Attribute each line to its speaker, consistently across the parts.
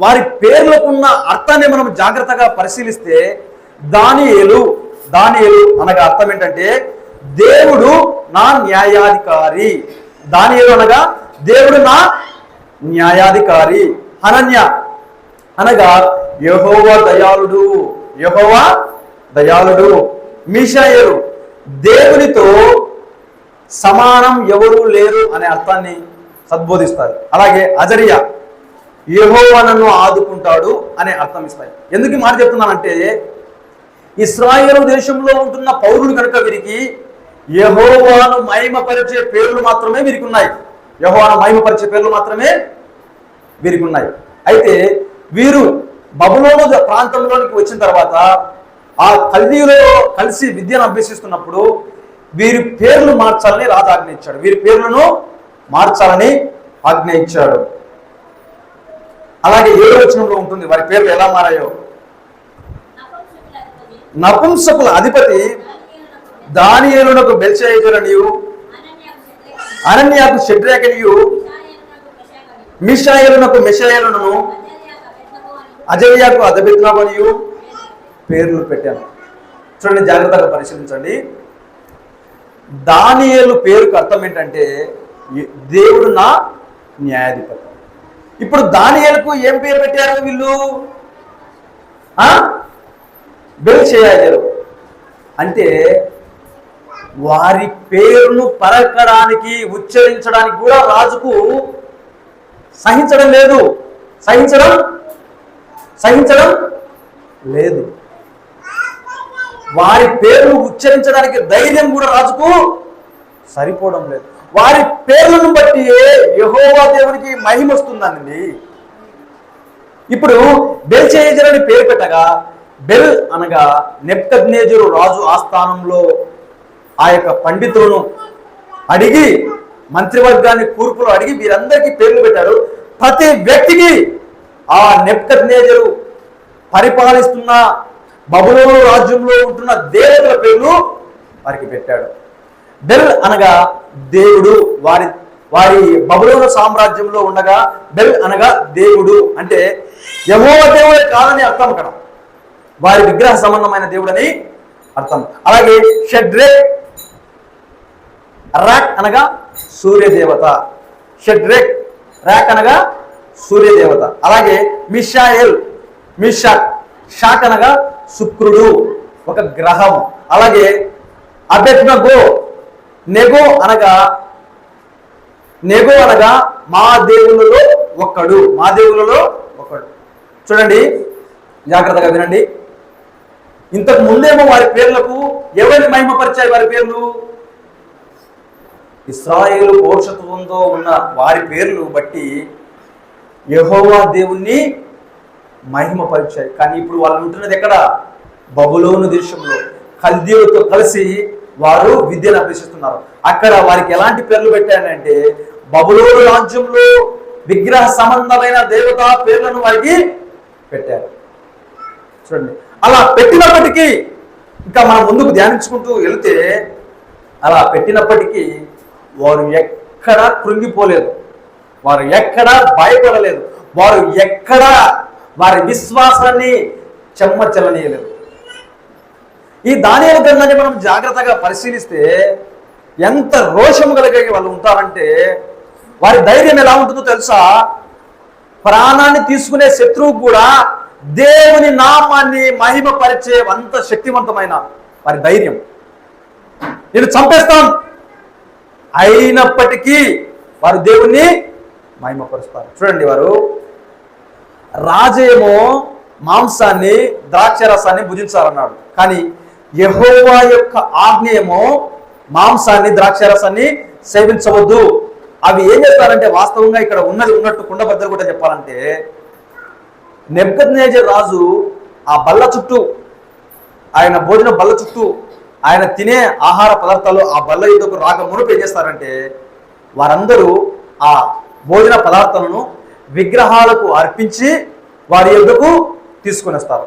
Speaker 1: వారి పేర్లకున్న అర్థాన్ని మనం జాగ్రత్తగా పరిశీలిస్తే దానియేలు దానియేలు అనగా అర్థం ఏంటంటే దేవుడు నా న్యాయాధికారి. దానియేలు అనగా దేవుడు నా న్యాయాధికారి. అనన్య అనగా యహోవా దయాళుడు యహోవా దయాళుడు. మీషాయేలు దేవునితో సమానం ఎవరు లేరు అనే అర్థాన్ని సద్బోధిస్తారు. అలాగే అజరియా యహోవనను ఆదుకుంటాడు అనే అర్థం ఇస్తాయి ఎందుకు మాట చెప్తున్నానంటే ఇస్రాయేల్ దేశంలో ఉంటున్న పౌరులు కనుక వీరికి యహోవాను మహిమపరిచే పేర్లు మాత్రమే వీరికి ఉన్నాయి యహోవాను మహిమపరిచే పేర్లు మాత్రమే వీరికి ఉన్నాయి అయితే వీరు బబులోను ప్రాంతంలోనికి వచ్చిన తర్వాత ఆ కల్దీయులలో కలిసి విద్యను అభ్యసిస్తున్నప్పుడు వీరి పేర్లు మార్చాలని రాజు ఆజ్ఞ ఇచ్చాడు. వీరి పేర్లను మార్చాలని ఆజ్ఞ ఇచ్చాడు. అలాగే ఏడు వచనంలో ఉంటుంది? వారి పేర్లు ఎలా మారాయో? నపుంసకుల అధిపతి దానియేలునకు నీవు అనన్యాకు షడ్రేఖ నీవు మిషాయలునకు మిషాయేలును అజయ్యాకు అదబెత్నామనియు పేర్లు పెట్టాను. చూడండి జాగ్రత్తగా పరిశీలించండి. దానియేలు పేరుకు అర్థం ఏంటంటే దేవుడు నా న్యాయాధిపతి. ఇప్పుడు దానియలకు ఏం పేరు పెట్టారు వీళ్ళు? ఆ? బెల్ చేయాలి. అంటే వారి పేరును పలకడానికి ఉచ్చరించడానికి కూడా రాజుకు సహించడం లేదు. సహించడం? సహించడం లేదు. వారి పేరును ఉచ్చరించడానికి ధైర్యం కూడా రాజుకు సరిపోవడం లేదు. వారి పేర్లను బట్టి యహోవా దేవునికి మహిమ వస్తుందండి. ఇప్పుడు బెల్చేజర్ అని పేరు పెట్టగా బెల్ అనగా నెప్కద్నేజరు రాజు ఆస్థానంలో ఆ యొక్క పండితులను అడిగి మంత్రివర్గాన్ని కూర్పులు అడిగి వీరందరికీ పేర్లు పెట్టారు. ప్రతి వ్యక్తికి ఆ నెప్కద్నేజరు పరిపాలిస్తున్న బబులోను రాజ్యంలో ఉంటున్న దేవతల పేర్లు వారికి పెట్టాడు. బెల్ అనగా దేవుడు వారి వారి బబులోన సామ్రాజ్యంలో ఉండగా బెల్ అనగా దేవుడు అంటే యహోవ దేవుడే కాదని అర్థం అక్కడ వారి విగ్రహ సంబంధమైన దేవుడని అర్థం. అలాగే షడ్రే రాక్ అనగా సూర్యదేవత. షడ్రేక్ రాక్ అనగా సూర్యదేవత. అలాగే మిషాయల్ మిషాక్ షాక్ అనగా శుక్రుడు ఒక గ్రహం. అలాగే అబెట్నగో నెగో అనగా నెగో అనగా మా దేవుళ్ళలో ఒక్కడు మా దేవుళ్ళలో ఒకడు చూడండి జాగ్రత్తగా వినండి. ఇంతకు ముందేమో వారి పేర్లకు ఎవరిని మహిమపరిచాయి వారి పేర్లు? ఇస్రాయేలు పౌరుషత్వంతో ఉన్న వారి పేర్లు బట్టి యహోవా దేవుణ్ణి మహిమపరిచాయి. కానీ ఇప్పుడు వాళ్ళు ఉంటున్నది ఎక్కడ? బబులోను దేశంలో. కల్దీయులతో కలిసి వారు విద్యను అభ్యసిస్తున్నారు. అక్కడ వారికి ఎలాంటి పేర్లు పెట్టానంటే బబులూరు రాజ్యంలో విగ్రహ సంబంధమైన దేవతా పేర్లను వారికి పెట్టారు. చూడండి. అలా పెట్టినప్పటికీ ఇంకా మనం ముందుకు ధ్యానించుకుంటూ వెళితే అలా పెట్టినప్పటికీ వారు ఎక్కడా కృంగిపోలేదు. వారు ఎక్కడా భయపడలేదు. వారు ఎక్కడా వారి విశ్వాసాన్ని చెమ్మచెల్లనీయలేదు. ఈ దానియాల గ్రంథాన్ని మనం జాగ్రత్తగా పరిశీలిస్తే ఎంత రోషం కలిగే వాళ్ళు ఉంటారంటే వారి ధైర్యం ఎలా ఉంటుందో తెలుసా? ప్రాణాన్ని తీసుకునే శత్రువు కూడా దేవుని నామాన్ని మహిమపరిచే అంత శక్తివంతమైన వారి ధైర్యం. నేను చంపేస్తాం అయినప్పటికీ వారు దేవుణ్ణి మహిమపరుస్తారు. చూడండి వారు. రాజేమో మాంసాన్ని ద్రాక్ష రసాన్ని భుజించాలన్నాడు కానీ యహోవా యొక్క ఆజ్ఞ మాంసాన్ని ద్రాక్ష రసాన్ని సేవించవద్దు. అవి ఏం చేస్తారంటే వాస్తవంగా ఇక్కడ ఉన్నది ఉన్నట్టు కుండబద్దలు కూడా చెప్పాలంటే నెబ్కద్నేజర్ రాజు ఆ బల్ల చుట్టూ ఆయన భోజన బల్ల చుట్టూ ఆయన తినే ఆహార పదార్థాలు ఆ బల్ల యుద్ధకు రాక మునుపు ఏం చేస్తారంటే వారందరూ ఆ భోజన పదార్థాలను విగ్రహాలకు అర్పించి వారి యుద్ధకు తీసుకొని వస్తారు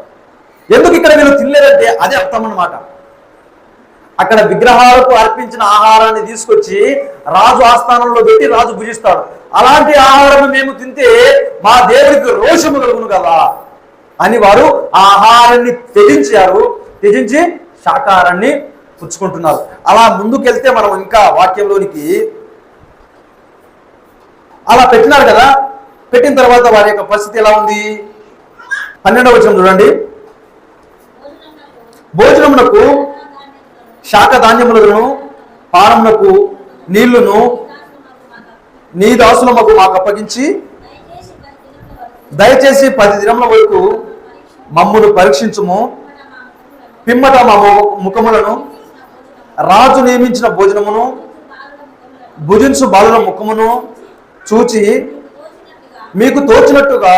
Speaker 1: ఎందుకు ఇక్కడ వీళ్ళు తినలేదంటే అదే అర్థం అన్నమాట. అక్కడ విగ్రహాలకు అర్పించిన ఆహారాన్ని తీసుకొచ్చి రాజు ఆస్థానంలో పెట్టి రాజు భుజిస్తాడు. అలాంటి ఆహారం మేము తింటే మా దేవుడికి రోషము కలుగును కదా. అని వారు ఆ ఆహారాన్ని త్యజించారు. త్యజించి శాకాహారాన్ని పుచ్చుకుంటున్నారు. అలా ముందుకెళ్తే మనం ఇంకా వాక్యంలోనికి అలా పెట్టినారు కదా. పెట్టిన తర్వాత వారి యొక్క పరిస్థితి ఎలా ఉంది? పన్నెండవ వచ్చిన చూడండి. భోజనమునకు శాఖ ధాన్యములను పానమునకు నీళ్ళును నీ దాసులమకు మాకు అప్పగించి దయచేసి పది దినముల వరకు మమ్మును పరీక్షించుము. పిమ్మట మా ముఖములను రాజు నియమించిన భోజనమును భుజించు బాలుల ముఖమును చూచి మీకు తోచినట్టుగా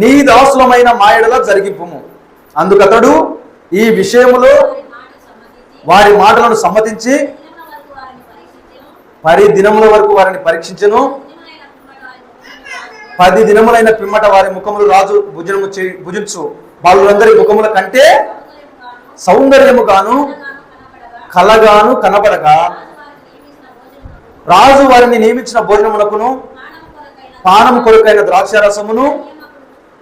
Speaker 1: నీ దాసులమైన మాయడలో జరిగింపుము. అందుకతడు ఈ విషయంలో వారి మాటలను సమ్మతించి పది దినముల వరకు వారిని పరీక్షించను. పది దినములైన పిమ్మట వారి ముఖములు రాజు భుజనము చే భుజించు. వాళ్ళందరి ముఖముల కంటే సౌందర్యము గాను కలగాను కనబడగా. రాజు వారిని నియమించిన భోజనమునకును పానం కొరకైన ద్రాక్షారసమును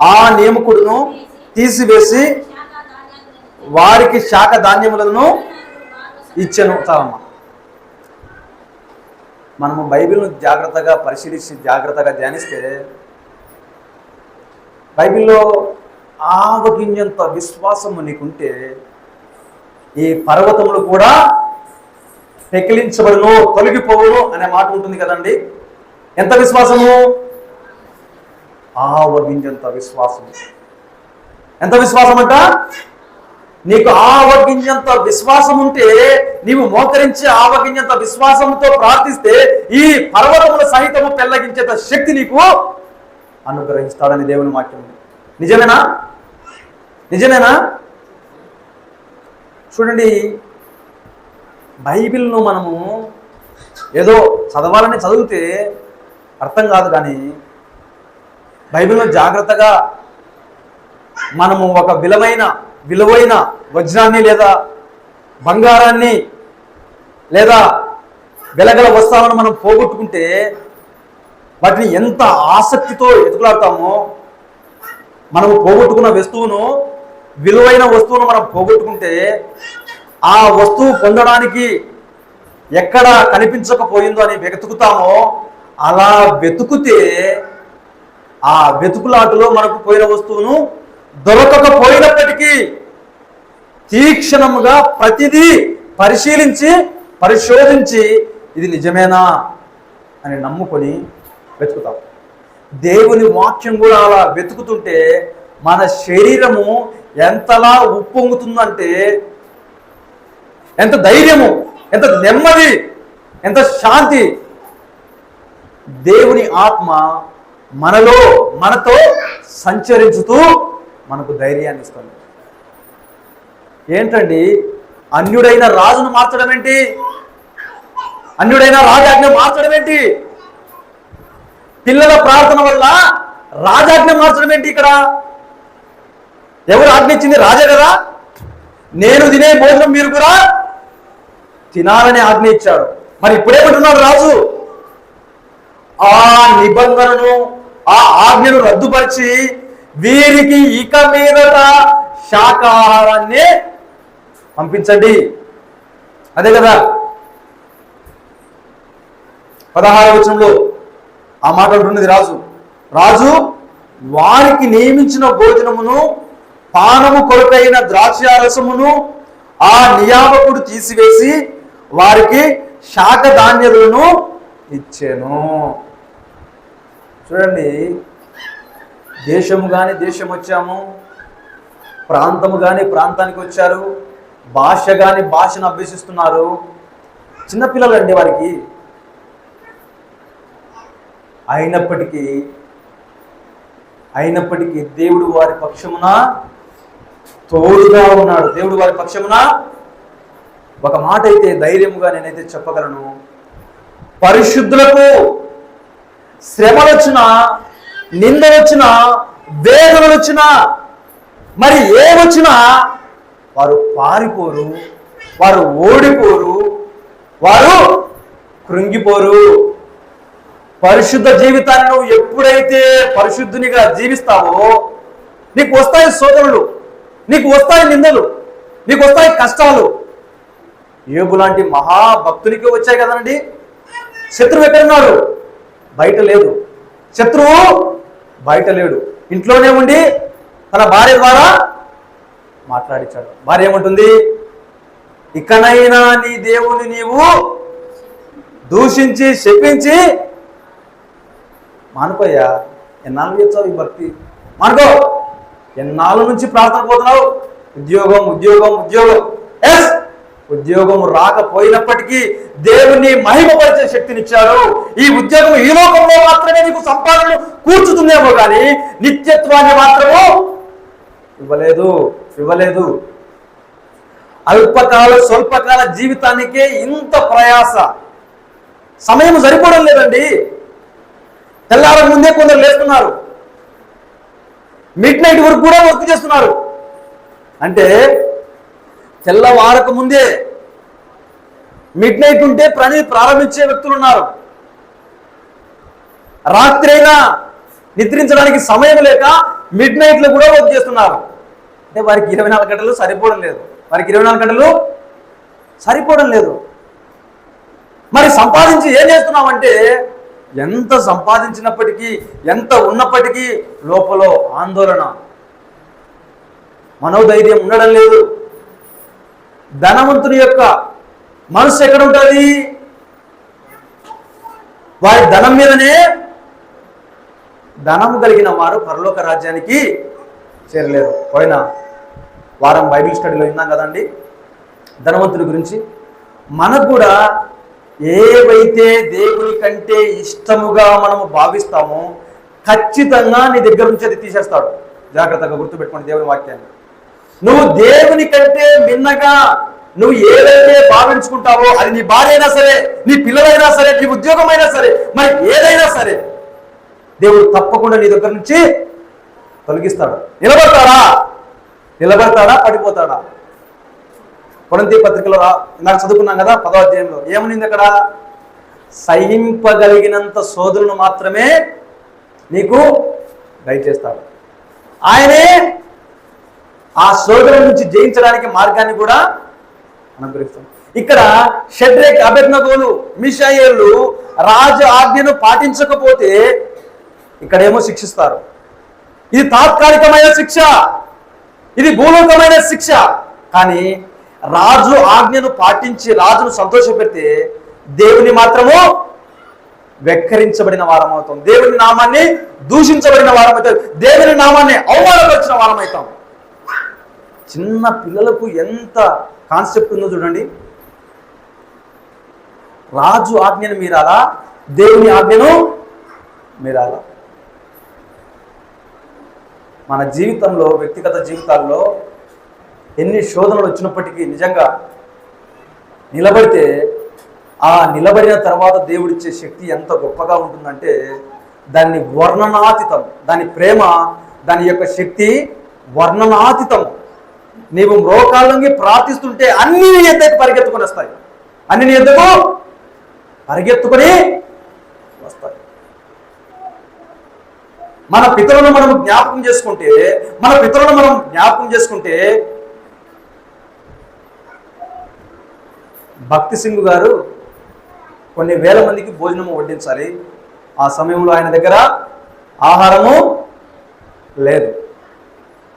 Speaker 1: ఆ నియమకుడును తీసివేసి వారికి శాఖ ధాన్యములను ఇచ్చెను చాలమ్మా. మనము బైబిల్ను జాగ్రత్తగా పరిశీలించి జాగ్రత్తగా ధ్యానిస్తే బైబిల్లో ఆవగింజంత విశ్వాసము నీకుంటే ఈ పర్వతములు కూడా పెకిలించబడును తొలగిపోవును అనే మాట ఉంటుంది కదండి. ఎంత విశ్వాసము? ఆవగింజంత విశ్వాసము. ఎంత విశ్వాసం అంట నీకు ఆవగింజంత విశ్వాసం ఉంటే నీవు మోకరించి ఆవగింజంత విశ్వాసంతో ప్రార్థిస్తే ఈ పర్వతముల సహితము పెళ్ళగించేంత శక్తి నీకు అనుగ్రహిస్తాడని దేవుని వాక్యం నిజమేనా? నిజమేనా? చూడండి బైబిల్ను మనము ఏదో చదవాలని చదివితే అర్థం కాదు కానీ బైబిల్ను జాగ్రత్తగా మనము ఒక విలువైన విలువైన వజ్రాన్ని లేదా బంగారాన్ని లేదా వెలగల వస్త్రాలను మనం పోగొట్టుకుంటే వాటిని ఎంత ఆసక్తితో ఎదుగులాడతామో మనము పోగొట్టుకున్న వస్తువును విలువైన వస్తువును మనం పోగొట్టుకుంటే ఆ వస్తువు పొందడానికి ఎక్కడ కనిపించకపోయిందో అని వెతుకుతామో అలా వెతుకుతే ఆ వెతుకులాటలో మనకు పోయిన వస్తువును దొరకకపోయినప్పటికీ తీక్షణముగా ప్రతిదీ పరిశీలించి పరిశోధించి ఇది నిజమేనా అని నమ్ముకొని వెతుకుతాం. దేవుని వాక్యం కూడా అలా వెతుకుతుంటే మన శరీరము ఎంతలా ఉప్పొంగుతుందంటే ఎంత ధైర్యము ఎంత నెమ్మది ఎంత శాంతి. దేవుని ఆత్మ మనలో మనతో సంచరించుతూ మనకు ధైర్యాన్ని ఇస్తుంది. ఏంటండి? అన్యుడైన రాజును మార్చడం ఏంటి? అన్యుడైన రాజాజ్ఞ మార్చడం ఏంటి? పిల్లల ప్రార్థన వల్ల రాజాజ్ఞ మార్చడం ఏంటి ఇక్కడ? ఎవరు ఆజ్ఞ ఇచ్చింది? రాజే కదా? నేను తినే భోజనం మీరు కూడా తినాలని ఆజ్ఞ ఇచ్చాడు. మరి ఇప్పుడేమంటున్నాడు రాజు? ఆ నిబంధనను ఆ ఆజ్ఞను రద్దుపరిచి వీరికి ఇక మీదట శాకాహారాన్ని పంపించండి. అదే కదా? పదహార వచనంలో ఆ మాట అంటున్నది రాజు. రాజు వారికి నియమించిన భోజనమును పానము కొరకైన ద్రాక్షారసమును ఆ నియామకుడు తీసివేసి వారికి శాఖ ధాన్యములను ఇచ్చాను. చూడండి దేశము కానీ దేశం వచ్చాము ప్రాంతము కానీ ప్రాంతానికి వచ్చారు భాష కానీ భాషను అభ్యసిస్తున్నారు. చిన్నపిల్లలు అండి వారికి. అయినప్పటికీ అయినప్పటికీ దేవుడు వారి పక్షమున తోడుగా ఉన్నాడు. దేవుడు వారి పక్షమున ఒక మాట అయితే ధైర్యముగా నేనైతే చెప్పగలను. పరిశుద్ధులకు శ్రమలు వచ్చిన నింద వచ్చిన వేదనలు వచ్చిన మరి ఏమొచ్చినా వారు పారిపోరు వారు ఓడిపోరు వారు కృంగిపోరు. పరిశుద్ధ జీవితాన్ని నువ్వు ఎప్పుడైతే పరిశుద్ధునిగా జీవిస్తావో నీకు వస్తాయి సోదరులు నీకు వస్తాయి నిందలు నీకు వస్తాయి కష్టాలు. యోగు లాంటి మహాభక్తునికి వచ్చాయి కదండి. శత్రువు ఎక్కడున్నాడు? బయట లేదు. శత్రువు బయట లేడు. ఇంట్లోనే ఉండి తన భార్య ద్వారా మాట్లాడించాడు భార్య ఏమంటుంది? ఇకనైనా నీ దేవుని నీవు దూషించి శపించి మానుకోయ్యా. ఎన్నాళ్ళు చేస్తావు ఈ భక్తి? మానుకో. ఎన్నాళ్ళ నుంచి ప్రార్థన పోతున్నావు? ఉద్యోగం ఉద్యోగం ఉద్యోగం. ఎస్ ఉద్యోగం రాకపోయినప్పటికీ దేవుని మహిమపరిచే శక్తినిచ్చాడు. ఈ ఉద్యోగం ఈ లోకంలో మాత్రమే నీకు సంపాదనలు కూర్చుతుందేమో కానీ నిత్యత్వాన్ని మాత్రము ఇవ్వలేదు ఇవ్వలేదు. అల్పకాల స్వల్పకాల జీవితానికే ఇంత ప్రయాస. సమయం సరిపోవడం లేదండి. తెల్లార ముందే కొందరు లేస్తున్నారు. మిడ్ నైట్ వరకు కూడా వర్క్ చేస్తున్నారు. అంటే తెల్లవారక ముందే మిడ్ నైట్ ఉంటే పని ప్రారంభించే వ్యక్తులు ఉన్నారు. రాత్రైనా నిద్రించడానికి సమయం లేక మిడ్ నైట్లో కూడా వర్క్ చేస్తున్నారు. అంటే వారికి ఇరవై నాలుగు గంటలు సరిపోవడం లేదు. వారికి ఇరవై నాలుగు గంటలు సరిపోవడం లేదు. మరి సంపాదించి ఏం చేస్తున్నామంటే ఎంత సంపాదించినప్పటికీ ఎంత ఉన్నప్పటికీ లోపల ఆందోళన. మనోధైర్యం ఉండడం లేదు. ధనవంతుని యొక్క మనసు ఎక్కడ ఉంటుంది వారి ధనం మీదనే ధనము కలిగిన వారు పరలోక రాజ్యానికి చేరలేరు. పోయిన వారం బైబిల్ స్టడీలో విన్నాం కదండి? ధనవంతుడి గురించి. మనకు కూడా ఏవైతే దేవుని కంటే ఇష్టముగా మనము భావిస్తామో ఖచ్చితంగా నీ దగ్గర నుంచి అది తీసేస్తాడు. జాగ్రత్తగా గుర్తుపెట్టుకోండి దేవుని వాక్యాన్ని. నువ్వు దేవుని కంటే మిన్నగా నువ్వు ఏదైతే భావించుకుంటావో అది నీ భార్య అయినా సరే నీ పిల్లలైనా సరే నీ ఉద్యోగం అయినా సరే మరి ఏదైనా సరే దేవుడు తప్పకుండా నీ దగ్గర నుంచి తొలగిస్తాడు. నిలబడతాడా? నిలబడతాడా? పడిపోతాడా? కొరంతి పత్రికలో రా నాకు చదువుకున్నాం కదా పదో అధ్యాయంలో. ఏమనింది అక్కడ? సహింపగలిగినంత సోదరును మాత్రమే నీకు దయచేస్తాడు. ఆయనే ఆ శోధన నుంచి జయించడానికి మార్గాన్ని కూడా అనుగ్రహిస్తాం. ఇక్కడ షడ్రేక్ అభెజ్ఞగోలు మిషాయేళ్ళు రాజు ఆజ్ఞను పాటించకపోతే ఇక్కడేమో శిక్షిస్తారు. ఇది తాత్కాలికమైన శిక్ష. ఇది భూలోకమైన శిక్ష. కానీ రాజు ఆజ్ఞను పాటించి రాజును సంతోషపెడితే దేవుని మాత్రము వెక్కరించబడిన వారం అవుతాం. దేవుని నామాన్ని దూషించబడిన వారం అవుతాం. దేవుని నామాన్ని అవమానపరిచిన వారం అవుతాం. చిన్న పిల్లలకు ఎంత కాన్సెప్ట్ ఉందో చూడండి. రాజు ఆజ్ఞను మీరాలా? దేవుని ఆజ్ఞను మీరాలా? మన జీవితంలో వ్యక్తిగత జీవితాల్లో ఎన్ని శోధనలు వచ్చినప్పటికీ నిజంగా నిలబడితే ఆ నిలబడిన తర్వాత దేవుడిచ్చే శక్తి ఎంత గొప్పగా ఉంటుందంటే దాన్ని వర్ణనాతీతం. దాని ప్రేమ దాని యొక్క శక్తి వర్ణనాతీతం. నీవు మ్రోకాలంగి ప్రార్థిస్తుంటే అన్ని నీ ఎద్దకు పరిగెత్తుకొని వస్తాయి. అన్ని నీ ఎద్దకు పరిగెత్తుకొని వస్తాయి. మన పితరులను మనం జ్ఞాపకం చేసుకుంటే మన పితరులను మనం జ్ఞాపకం చేసుకుంటే భక్తి సింగ్ గారు కొన్ని వేల మందికి భోజనము వడ్డించాలి. ఆ సమయంలో ఆయన దగ్గర ఆహారము లేదు.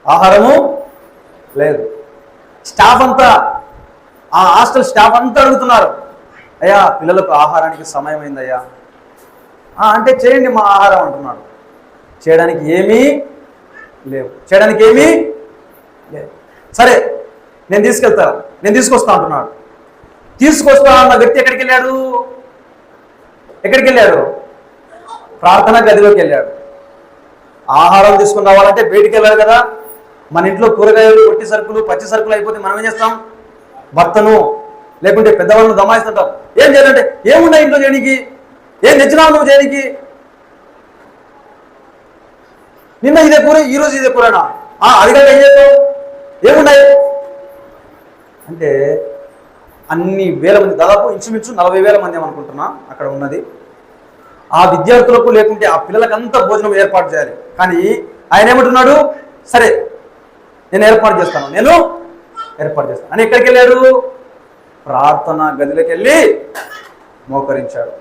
Speaker 1: ఆహారము లేదు. స్టాఫ్ అంతా ఆ హాస్టల్ స్టాఫ్ అంతా అడుగుతున్నారు. అయ్యా పిల్లలకు ఆహారానికి సమయం అయిందయ్యా. అంటే చేయండి మా ఆహారం అంటున్నాడు. చేయడానికి ఏమీ లేవు. చేయడానికి ఏమీ లేవు సరే నేను తీసుకెళ్తా నేను తీసుకొస్తా అంటున్నాడు. తీసుకొస్తా అన్న వ్యక్తి ఎక్కడికి వెళ్ళాడు? ఎక్కడికి వెళ్ళాడు? ప్రార్థనా గదిలోకి వెళ్ళాడు. ఆహారం తీసుకుని రావాలంటే బయటికి వెళ్ళాలి కదా. మన ఇంట్లో కూరగాయలు పొట్టి సరుకులు పచ్చి సరుకులు అయిపోతే మనం ఏం చేస్తాం? భర్తను లేకుంటే పెద్దవాళ్ళను దమాయిస్తుంటాం. ఏం చేయాలంటే ఏమున్నాయి ఇంట్లో చేయడానికి? ఏం తెచ్చినావు నువ్వు చేయడానికి? నిన్న ఇదే కూర ఈరోజు ఇదే కూరనా? ఆ, అది ఏం చేస్తావు? ఏమున్నాయి? అంటే అన్ని వేల మంది దాదాపు ఇంచుమించు నలభై వేల మంది ఏమనుకుంటున్నా అక్కడ ఉన్నది. ఆ విద్యార్థులకు లేకుంటే ఆ పిల్లలకంతా భోజనం ఏర్పాటు చేయాలి. కానీ ఆయన ఏమంటున్నాడు? సరే నేను ఏర్పాటు చేస్తాను. నేను ఏర్పాటు చేస్తాను. అని ఎక్కడికి వెళ్ళాడు? ప్రార్థన గదిలోకి వెళ్ళి మోకరించాడు.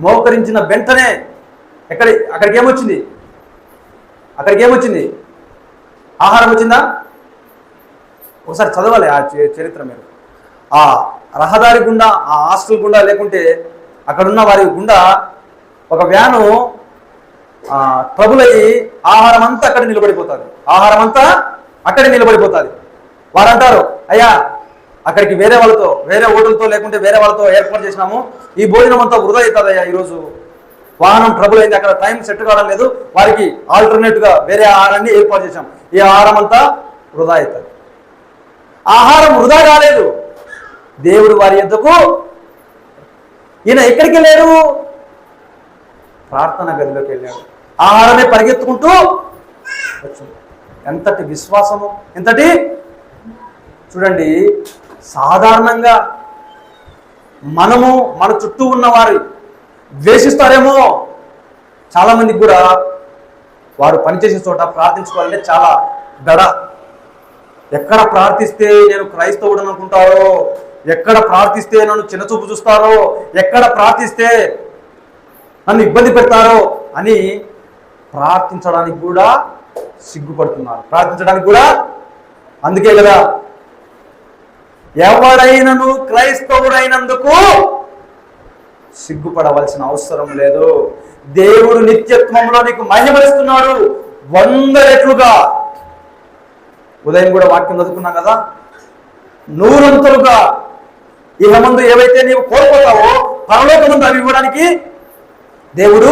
Speaker 1: మోకరించిన వెంటనే ఎక్కడి అక్కడికి ఏమొచ్చింది? అక్కడికి ఏమొచ్చింది? ఆహారం వచ్చిందా? ఒకసారి చదవాలి ఆ చరిత్ర మీరు. ఆ రహదారి గుండా ఆ హాస్టల్ గుండా లేకుంటే అక్కడున్న వారి గుండా ఒక వ్యాను ట్రబుల్ అయ్యి ఆహారం అంతా అక్కడ నిలబడిపోతుంది. ఆహారం అంతా అక్కడే నిలబడిపోతుంది. వారు అంటారు అయ్యా అక్కడికి వేరే వాళ్ళతో వేరే ఓటులతో లేకుంటే వేరే వాళ్ళతో ఏర్పాటు చేసినాము. ఈ భోజనం అంతా వృధా అవుతుంది అయ్యా ఈరోజు. వాహనం ట్రబుల్ అయింది అక్కడ టైం సెట్ కావడం లేదు. వారికి ఆల్టర్నేట్గా వేరే ఆహారాన్ని ఏర్పాటు చేశాం. ఈ ఆహారం అంతా వృధా అవుతుంది. ఆహారం వృధా కాలేదు. దేవుడు వారి యొద్దకు ఈయన ఎక్కడికి వెళ్ళారు ప్రార్థన గదిలోకి వెళ్ళాడు. ఆహారమే పరిగెత్తుకుంటూ వచ్చింది ఎంతటి విశ్వాసము ఎంతటి చూడండి సాధారణంగా మనము మన చుట్టూ ఉన్నవారు ద్వేషిస్తారేమో. చాలామందికి కూడా వారు పనిచేసే చోట ప్రార్థించుకోవాలంటే చాలా దడ. ఎక్కడ ప్రార్థిస్తే నేను క్రైస్తవుడు అనుకుంటారో ఎక్కడ ప్రార్థిస్తే నన్ను చిన్నచూపు చూస్తారో ఎక్కడ ప్రార్థిస్తే నన్ను ఇబ్బంది పెడతారో అని ప్రార్థించడానికి కూడా సిగ్గుపడుతున్నారు. ప్రార్థించడానికి కూడా? అందుకే కదా ఎవడైనను క్రైస్తవుడైనందుకు సిగ్గుపడవలసిన అవసరం లేదు. దేవుడు నిత్యత్వంలో నీకు మహిమరిస్తున్నాడు వంద రెట్లుగా ఉదయం కూడా వాక్యం చదువుకున్నాం కదా? నూరంతులుగా. ఇక ముందు ఏవైతే నీవు కోల్పోతావో పరలోక ముందు అవి ఇవ్వడానికి దేవుడు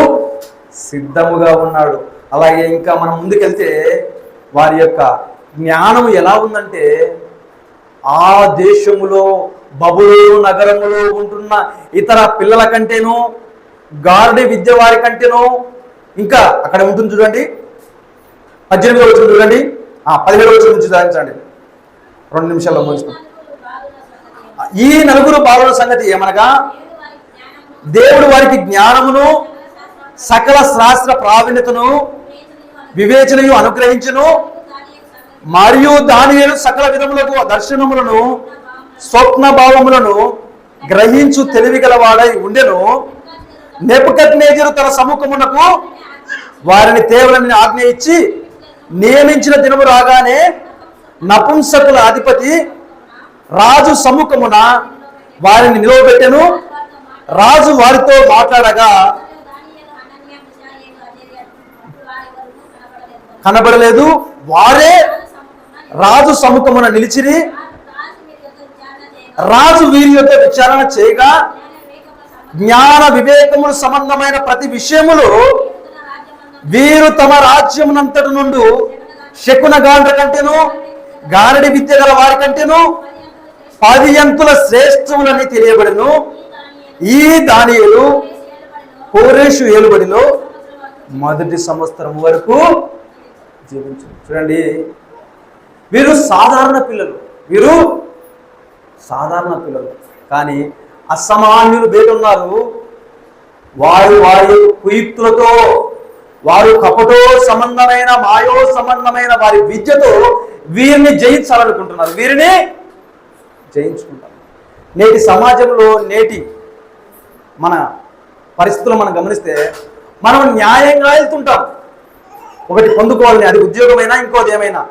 Speaker 1: సిద్ధముగా ఉన్నాడు. అలాగే ఇంకా మనం ముందుకెళ్తే వారి యొక్క జ్ఞానం ఎలా ఉందంటే ఆ దేశములో బబులు నగరములో ఉంటున్న ఇతర పిల్లల కంటేనూ గార్డి విద్య వారి కంటేనూ ఇంకా అక్కడ ఉంటుంది చూడండి. పద్దెనిమిది వచ్చిన చూడండి. ఆ పదిహేడు వచ్చిన నుంచి చూడండి రెండు నిమిషాల్లో ముగిస్తాం. ఈ నలుగురు బాలుల సంగతి ఏమనగా దేవుడు వారికి జ్ఞానమును సకల శాస్త్ర ప్రావీణ్యతను వివేచనయు అనుగ్రహించును మరియు దానియేలు సకల విధములకు దర్శనములను స్వప్న భావములను గ్రహించు తెలివి గలవాడై ఉండెను. నెపుకద్నేజరు తన సముఖమునకు వారిని తేవలని ఆజ్ఞ ఇచ్చి నియమించిన దినము రాగానే నపుంసకుల అధిపతి రాజు సముఖమున వారిని నిలవబెట్టెను. రాజు వారితో మాట్లాడగా కనబడలేదు. వారే రాజు సముఖమున నిలిచిరి. రాజు వీరి యొక్క విచారణ చేయగా జ్ఞాన వివేకములు సంబంధమైన ప్రతి విషయములు వీరు తమ రాజ్యమునంతటి నుండి శకున గాండ్ర కంటేను గారడి విద్య గల వారి కంటేను పది అంతుల శ్రేష్టములని తెలియబడిను. ఈ దానియులు కోరేషు ఏలుబడిలో మొదటి సంవత్సరం వరకు జీవించు చూడండి. వీరు సాధారణ పిల్లలు. వీరు సాధారణ పిల్లలు. కానీ అసమాన్యులు బయటున్నారు వారు వారి కుయుక్తులతో వారు కపటో సంబంధమైన మాయో సంబంధమైన వారి విద్యతో వీరిని జయించాలనుకుంటున్నారు. వీరిని జయించుకుంటారు. నేటి సమాజంలో నేటి మన పరిస్థితులు మనం గమనిస్తే మనం న్యాయంగా వెళ్తుంటాం. ఒకటి పొందుకోవాలని అది ఉద్యోగమైనా ఇంకోది ఏమైనా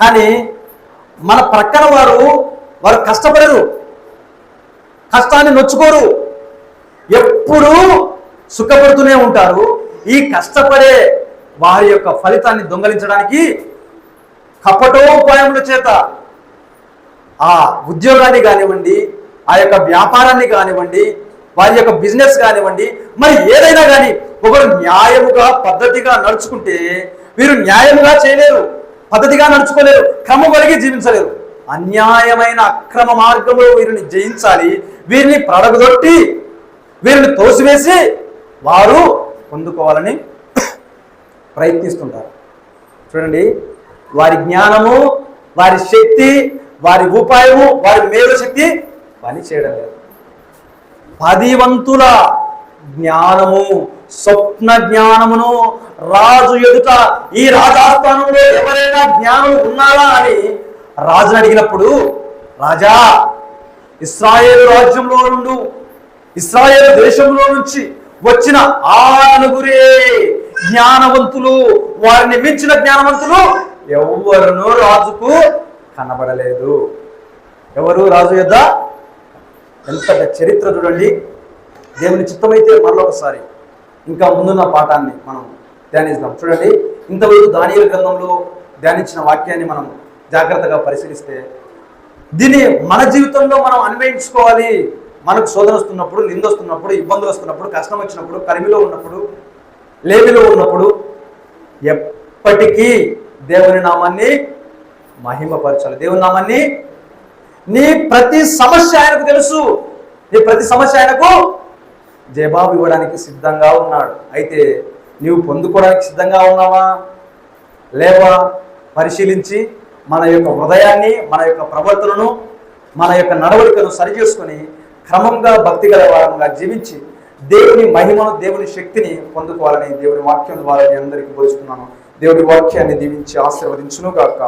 Speaker 1: కానీ మన ప్రక్కన వారు వారు కష్టపడరు. కష్టాన్ని నొచ్చుకోరు. ఎప్పుడూ సుఖపడుతూనే ఉంటారు. ఈ కష్టపడే వారి యొక్క ఫలితాన్ని దొంగలించడానికి కపటోపాయముల చేత ఆ ఉద్యోగాన్ని కానివ్వండి ఆ యొక్క వ్యాపారాన్ని కానివ్వండి వారి యొక్క బిజినెస్ కానివ్వండి మరి ఏదైనా కానీ ఒకరు న్యాయముగా పద్ధతిగా నడుచుకుంటే వీరు న్యాయముగా చేయలేరు పద్ధతిగా నడుచుకోలేరు క్రమం కలిగి జీవించలేరు. అన్యాయమైన అక్రమ మార్గంలో వీరిని జయించాలి వీరిని ప్రడగదొట్టి వీరిని తోసివేసి వారు పొందుకోవాలని ప్రయత్నిస్తుంటారు. చూడండి వారి జ్ఞానము వారి శక్తి వారి ఉపాయము వారి మేలు శక్తి పని చేయడం లేదు. పది వంతుల జ్ఞానము స్వప్న జ్ఞానమును రాజు ఎదుట ఈ రాజాస్థానంలో ఎవరైనా జ్ఞానం ఉన్నారా అని రాజును అడిగినప్పుడు రాజా ఇస్రాయేల్ రాజ్యంలో నుండు ఇస్రాయేల్ దేశంలో నుంచి వచ్చిన ఆరుగురే జ్ఞానవంతులు వారిని మించిన జ్ఞానవంతులు ఎవరునూ రాజుకు కనబడలేదు. ఎవరు? రాజు యొద్ద? ఎంత చరిత్ర చూడండి. దేవుని చిత్తమైతే మరొకసారి. ఇంకా ముందున్న పాఠాన్ని మనం ధ్యానిస్తాం. చూడండి ఇంతవరకు దానియ గ్రంథంలో ధ్యానించిన వాక్యాన్ని మనం జాగ్రత్తగా పరిశీలిస్తే దీన్ని మన జీవితంలో మనం అన్వయించుకోవాలి. మనకు శోధన వస్తున్నప్పుడు నింద వస్తున్నప్పుడు ఇబ్బందులు వస్తున్నప్పుడు కష్టం వచ్చినప్పుడు కరిమిలో ఉన్నప్పుడు లేమిలో ఉన్నప్పుడు ఎప్పటికీ దేవుని నామాన్ని మహిమపరచాలి. దేవుని నామాన్ని నీ ప్రతి సమస్య ఆయనకు తెలుసు. నీ ప్రతి సమస్య ఆయనకు జవాబు ఇవ్వడానికి సిద్ధంగా ఉన్నాడు. అయితే నీవు పొందుకోవడానికి సిద్ధంగా ఉన్నావా? లేవా? పరిశీలించి మన యొక్క హృదయాన్ని మన యొక్క ప్రవర్తనను మన యొక్క నడవడికను సరిచేసుకొని క్రమంగా భక్తి గల వారంగా జీవించి దేవుని మహిమను దేవుని శక్తిని పొందుకోవాలని దేవుని వాక్యం ద్వారా నేను అందరికీ పోలుస్తున్నాను దేవుని వాక్యాన్ని దీవించి ఆశీర్వదించును గాక